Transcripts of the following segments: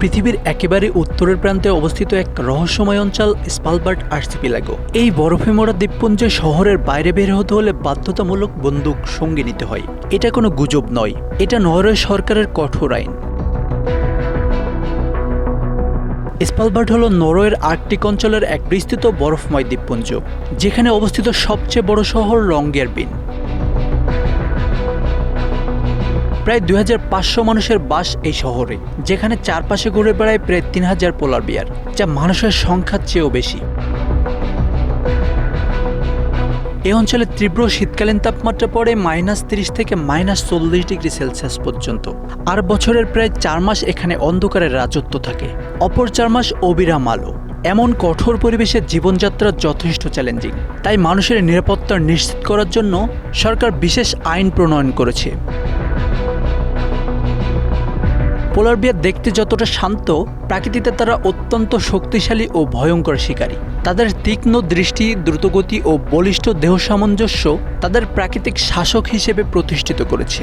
পৃথিবীর একেবারে উত্তরের প্রান্তে অবস্থিত এক রহস্যময় অঞ্চল স্পালবার্ট আর্চিপিলাগো এই বরফে মোড়া দ্বীপপুঞ্জে শহরের বাইরে বের হতে হলে বাধ্যতামূলক বন্দুক সঙ্গে নিতে হয়। এটা কোনো গুজব নয়। এটা নরওয়ে সরকারের কঠোর আইন। স্পালবার্ট হল নরওয়ের আর্কটিক অঞ্চলের এক বিস্তৃত বরফময় দ্বীপপুঞ্জ, যেখানে অবস্থিত সবচেয়ে বড় শহর লংগেরবিন প্রায় দু হাজার পাঁচশো মানুষের বাস এই শহরে, যেখানে চারপাশে ঘুরে বেড়ায় প্রায় তিন হাজার পোলার বিয়ার, যা মানুষের সংখ্যার চেয়েও বেশি। এই অঞ্চলে তীব্র শীতকালীন তাপমাত্রা পড়ে মাইনাস তিরিশ থেকে মাইনাস চল্লিশ ডিগ্রি সেলসিয়াস পর্যন্ত। আর বছরের প্রায় চার মাস এখানে অন্ধকারের রাজত্ব থাকে। অপর চার মাস অবিরাম আলো। এমন কঠোর পরিবেশে জীবনযাত্রা যথেষ্ট চ্যালেঞ্জিং। তাই মানুষের নিরাপত্তা নিশ্চিত করার জন্য সরকার বিশেষ আইন প্রণয়ন করেছে। পোলার বিয়ার দেখতে যতটা শান্ত, প্রাকৃতিতে তারা অত্যন্ত শক্তিশালী ও ভয়ঙ্কর শিকারী। তাদের তীক্ষ্ণ দৃষ্টি, দ্রুতগতি ও বলিষ্ঠ দেহ সামঞ্জস্য তাদের প্রাকৃতিক শাসক হিসেবে প্রতিষ্ঠিত করেছে।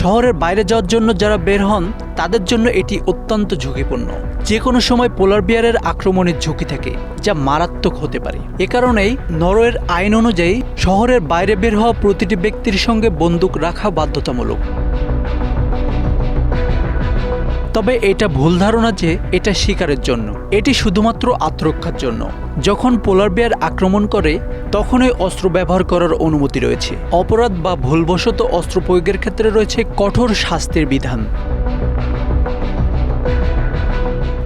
শহরের বাইরে যাওয়ার জন্য যারা বের হন, তাদের জন্য এটি অত্যন্ত ঝুঁকিপূর্ণ। যে কোনো সময় পোলার বিয়ারের আক্রমণের ঝুঁকি থাকে, যা মারাত্মক হতে পারে। এ কারণেই নরওয়ের আইন অনুযায়ী শহরের বাইরে বের হওয়া প্রতিটি ব্যক্তির সঙ্গে বন্দুক রাখা বাধ্যতামূলক। তবে এটা ভুল ধারণা যে এটা শিকারের জন্য। এটি শুধুমাত্র আত্মরক্ষার জন্য। যখন পোলার বিয়ার আক্রমণ করে, তখনই অস্ত্র ব্যবহার করার অনুমতি রয়েছে। অপরাধ বা ভুলবশত অস্ত্র প্রয়োগের ক্ষেত্রে রয়েছে কঠোর শাস্তির বিধান।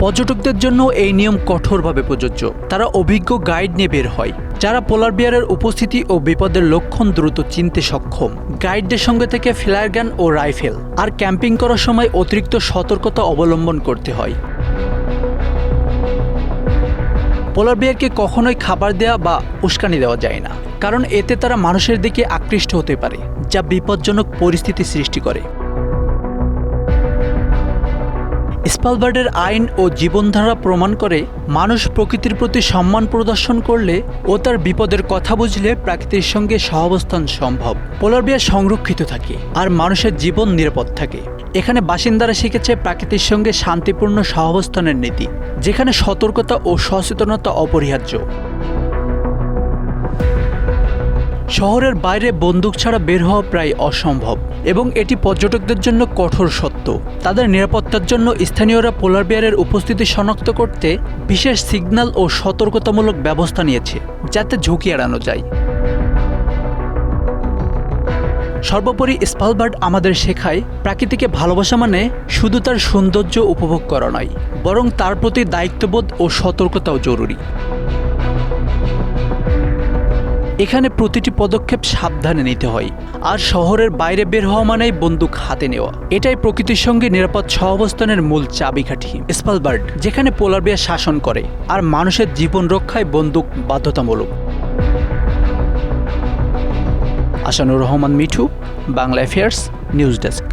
পর্যটকদের জন্য এই নিয়ম কঠোরভাবে প্রযোজ্য। তারা অভিজ্ঞ গাইড নিয়ে বের হয়, যারা পোলার বিয়ারের উপস্থিতি ও বিপদের লক্ষণ দ্রুত চিনতে সক্ষম। গাইডদের সঙ্গে থেকে ফ্লায়ার গান ও রাইফেল আর ক্যাম্পিং করার সময় অতিরিক্ত সতর্কতা অবলম্বন করতে হয়। পোলার বিয়ারকে কখনোই খাবার দেওয়া বা উস্কানি দেওয়া যায় না, কারণ এতে তারা মানুষের দিকে আকৃষ্ট হতে পারে, যা বিপজ্জনক পরিস্থিতি সৃষ্টি করে। স্পালবার্ডের আইন ও জীবনধারা প্রমাণ করে মানুষ প্রকৃতির প্রতি সম্মান প্রদর্শন করলে ও তার বিপদের কথা বুঝলে প্রাকৃতির সঙ্গে সহাবস্থান সম্ভব। পোলার বিয়ার সংরক্ষিত থাকে আর মানুষের জীবন নিরাপদ থাকে। এখানে বাসিন্দারা শিখেছে প্রাকৃতির সঙ্গে শান্তিপূর্ণ সহাবস্থানের নীতি, যেখানে সতর্কতা ও সচেতনতা অপরিহার্য। শহরের বাইরে বন্দুক ছাড়া বের হওয়া প্রায় অসম্ভব, এবং এটি পর্যটকদের জন্য কঠোর সত্য। তাদের নিরাপত্তার জন্য স্থানীয়রা পোলার বিয়ারের উপস্থিতি শনাক্ত করতে বিশেষ সিগন্যাল ও সতর্কতামূলক ব্যবস্থা নিয়েছে, যাতে ঝুঁকি এড়ানো যায়। সর্বোপরি স্পালবার্ড আমাদের শেখায়, প্রাকৃতিকে ভালোবাসা মানে শুধু তার সৌন্দর্য উপভোগ করা নয়, বরং তার প্রতি দায়িত্ববোধ ও সতর্কতাও জরুরি। এখানে প্রতিটি পদক্ষেপ সাবধানে নিতে হয়, আর শহরের বাইরে বের হওয়া মানেই বন্দুক হাতে নেওয়া। এটাই প্রকৃতির সঙ্গে নিরাপদ সহাবস্থানের মূল চাবিকাঠি, স্পালবার্ড, যেখানে পোলার বিয়ার শাসন করে, আর মানুষের জীবন রক্ষায় বন্দুক বাধ্যতামূলক। Asanur Rahman, Mithu, Bangla affairs news desk.